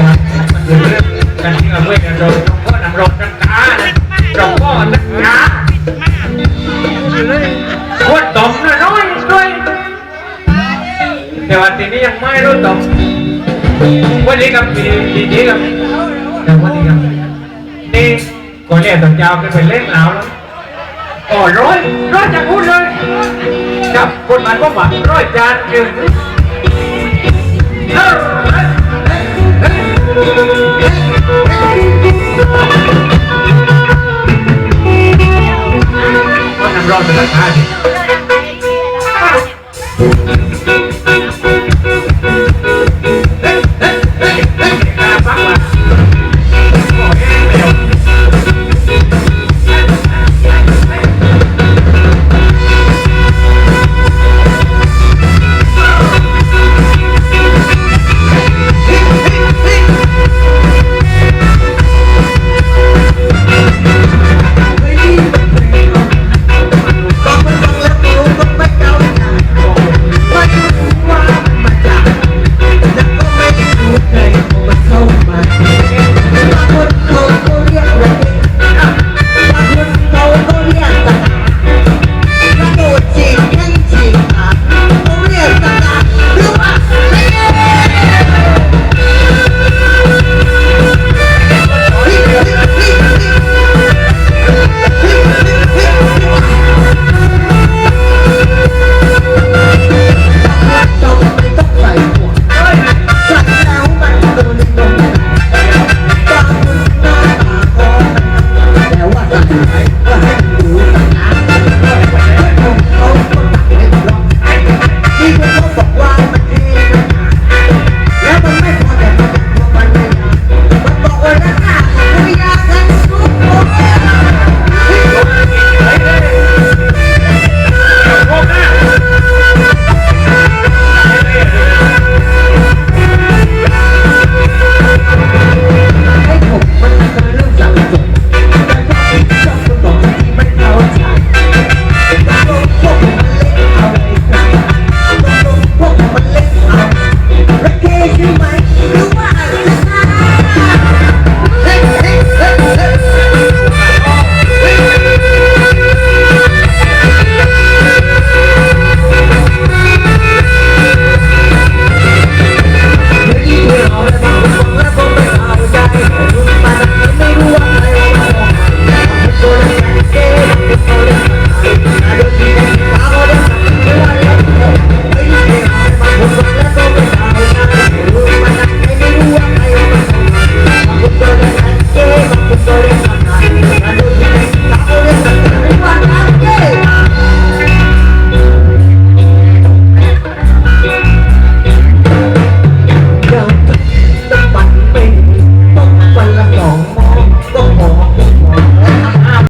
ามเล่เลยแต่ว่ามันคือเรื่องการที่เราเว้ยกันเราต้องพ่อนำรองนักกานะเราพ่อนักกาขวดตมน้อยด้วยแต่ว่าทีนี้ยังไม่รู้ตมวันนี้กับดีดีกับแต่วันนี้กับนี่ก่อนเรียนตอนยาวกันไปเล่นแล้วแล้วโอ้ร้อยร้อยจะพูดเลยกับคนมันก็หวังร้อยจานเกินก็ I'm